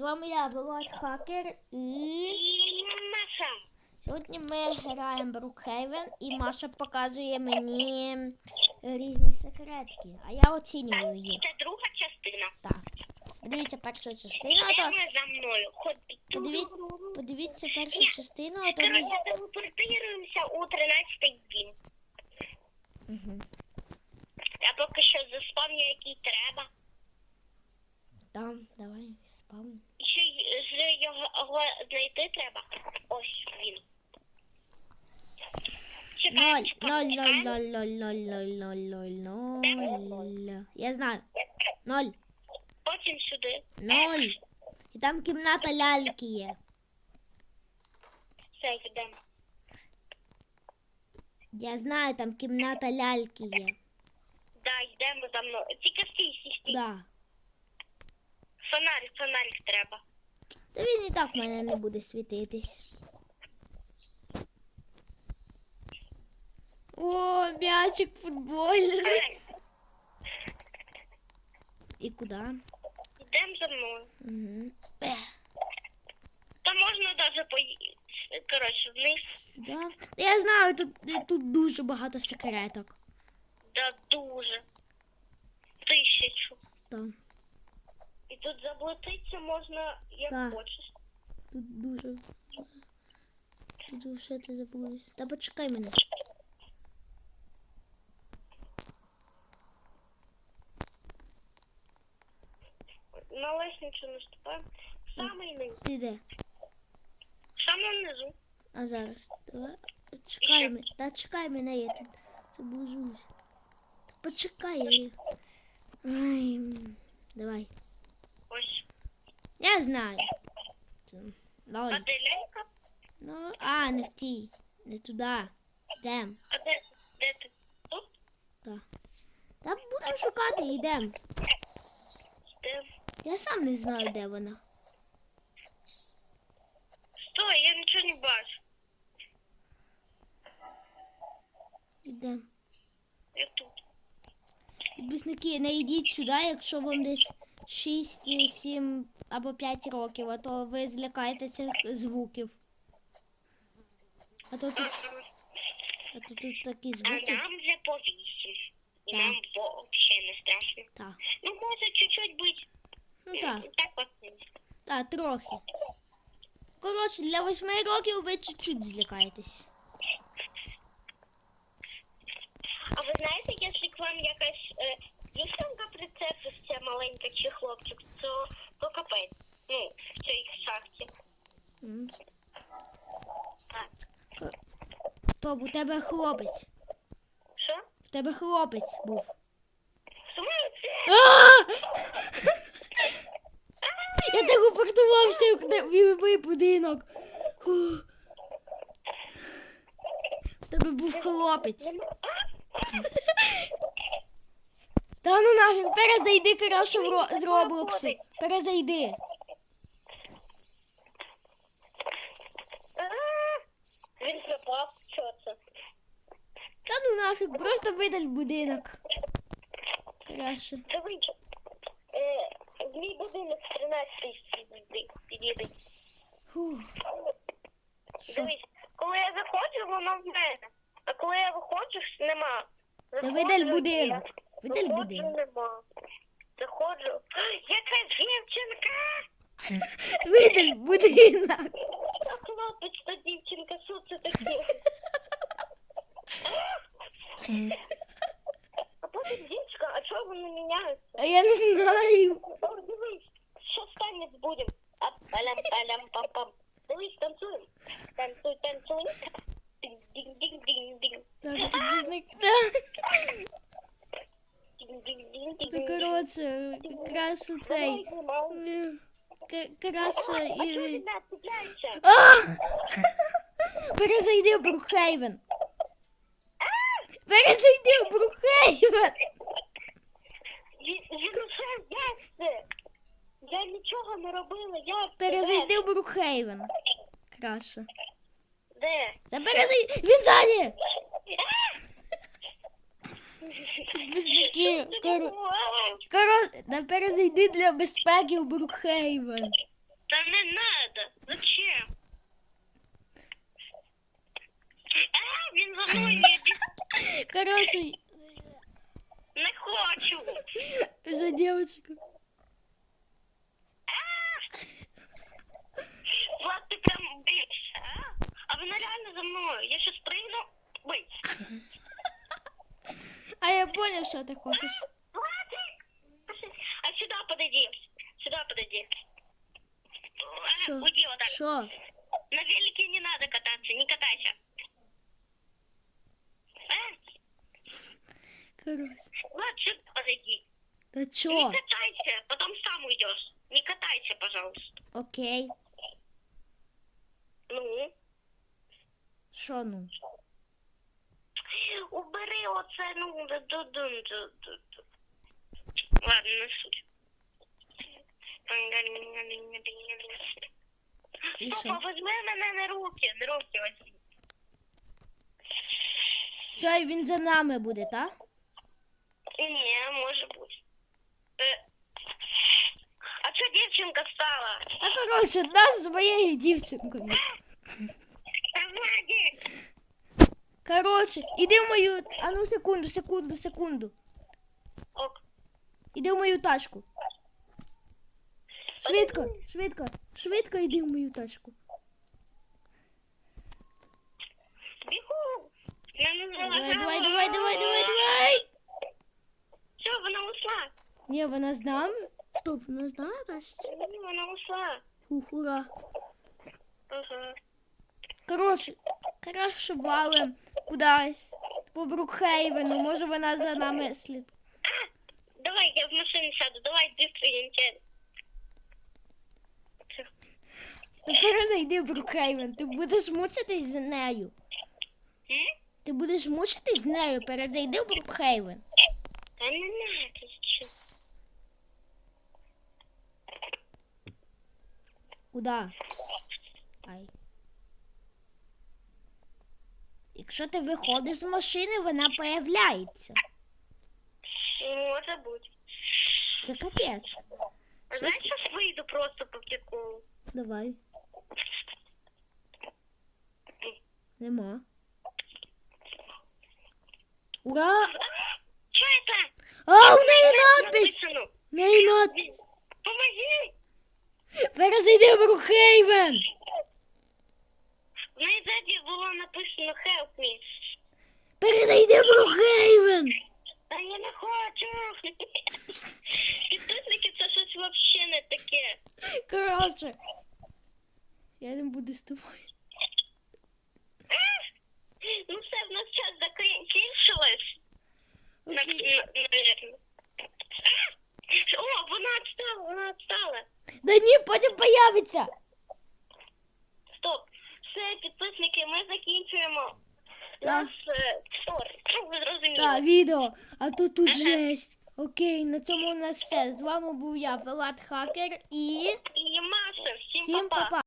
з вами я, Володь Хакер, і Маша. сьогодні ми граємо Брукхейвен, і Маша показує мені різні секретки, а я оцінюю їх. Це друга частина. Так. Дивіться першу частину, а то за мною. Ходить. подивіться, подивіться першу частину, а то ми... Телепортуємося у 13 дім. Угу. Я поки що заспавню, який треба. Там, давай, спам. Ще й з його знайти треба. Ось він. Ноль, Чекаємо, ноль, чекаємо, ноль, ноль, ноль, ноль, ноль, ноль, ноль. Я знаю. Ноль, Потім сюди. ноль. І там кімната ляльки є. Все, йдемо. Я знаю, там кімната ляльки є. Да, йдемо за мною. Тільки стій, стій, стій. Да. Фонарик, фонарик треба. Та він і так в мене не буде світитись. О, м'ячик футбольний. І куди? Йдемо за мною. Угу. Та можна навіть поїхати. Коротше, вниз. Да. Я знаю, тут, тут дуже багато секреток. Да дуже. Тисячу. Там. І тут заблудитися можна як Так. хочеш. Тут дуже. Тут що ти забулась? Та почекай мене. На лестницю наступаємо. Самий низ. Ти де? Саме внизу. А зараз. Давай. Чекай мене. Та чекай мене, я тут заблужусь. Почекай. Я... Ай. Давай. Я знаю. Це Ноль. А де? Ну, а, не в тій. Не туди. Йдем. А де, де ти? Тут? Та. Та будемо шукати, йдем. Де? Я сам не знаю, де вона. Стой, я нічого не бачу. Йдем. Я тут. Підписники, не йдіть сюди, якщо вам десь 6, 7 або 5 років, а то ви злякаєтеся звуків. А то тут, а то тут такі А нам вже по вісім. І Так. нам взагалі не страшно. Так. Ну, може, чуть-чуть бути. Ну так, Так от. так, трохи. Коротше, для 8 років ви чуть-чуть злякаєтесь. А ви знаєте, якщо к вам якась е, дівчинка прицепиться маленька чи хлопчик, то, то капець. Ну, в цій шахті. М. Так. То у тебе хлопець. Що? У тебе хлопець був. В! Я телепортувався в мій будинок. У тебе був хлопець. Та ну нафіг, перезайди в ро- з Роблоксу. Перезайди. Він пропав. Та ну нафіг, просто видаль будинок. Краще. Е, мій будинок 13 підійди. підійди. Що? Дивись, коли я заходжу, воно в мене. А коли я виходжу, ж нема. Та Заходжу, видаль будинок. Видаль Виходжу, будинок. нема. Заходжу. Яка дівчинка! Видаль будинок. Хлопець та дівчинка, що це таке? А потім дівчинка, а чого вони міняються? А я не знаю. О, дивись, що танець будем. А палям палям пам пам. Дивись, танцуємо. Танцуй, танцуй. Динг-динг-динг-динг. Так, підписник. Динг-динг-динг-динг. Та коротше, краще цей. е, к- Краще і. А! Перезайди в Брукхейвен. Перезайди в Брукхейвен. Він уже ясне. Я нічого не робила, я Перезайди в Брукхейвен. Краще. Де? Та перезайди. Він ззаді. Підписники. Коро... Коротше, та перезайди для безпеки в Брукхейвен. Та не надо. Зачем? Коротше, Не хочу. за дівчинку. Влад, ти прям боїшся, а? А вона реально за мною. Я щас пригну. Ой. А я понял, що ти хочеш. Владик! А сюда подойди. Сюда подойди. Уйди вот так. Що? На велике не надо кататься, не катайся. Коротше. Влад, подойди. Та Не катайся, потом сам уйдешь. Не катайся, пожалуйста. Окей. Ну, Що ну? убери оце, ну, ду ду ду ду ду ду. Ладно, не суть. І Стоп, що? возьми мене на руки, на руки возьми. Все, і він за нами буде, так? Не, може бути. Е, А що дівчинка стала? А коротше, нас дівчинкою. Та Владик! Коротше, іди в мою. А ну секунду, секунду, секунду. Ок. Іди в мою тачку. Швидко, швидко, швидко йди в мою тачку. Бігу! Давай, давай, давай, давай, давай, ушла. Ні, вона з нами? Стоп, вона з нами тачці? Ні, Вона ушла. Ух, ура. Ага. Коротше, краще валим кудись. По Брукхейвену, може вона за нами слід. Давай, я в машину сяду. Давай, быстро. Тепер зайди в Брукхейвен, ти будеш мучитись з нею. Ти будеш мучитись з нею, перезайди в Брукхейвен. Та не надо? Куда? Ай. Якщо ти виходиш з машини, вона появляється. Може бути. Це капець. А знаєш, зараз вийду просто по приколу. Давай. Нема. Ура! А, у неї надпись! Написано. У неї надпись! Помоги! Перезайди в Брукхейвен! В неї ззаді було написано help me. Перезайди в Брукхейвен! А я не хочу. Підписники це щось взагалі не таке. Коротше. Я не буду з тобою. Ну все, в нас час закінчилось. О, вона відстала, вона відстала. Да ні, потім появиться. Стоп. Все, підписники, ми закінчуємо. Так. Наш е, тор. Ви зрозуміли. Так, відео. А то тут жесть. Окей, на цьому у нас все. З вами був я, Влад Хакер і І Маша, всім всім па-па.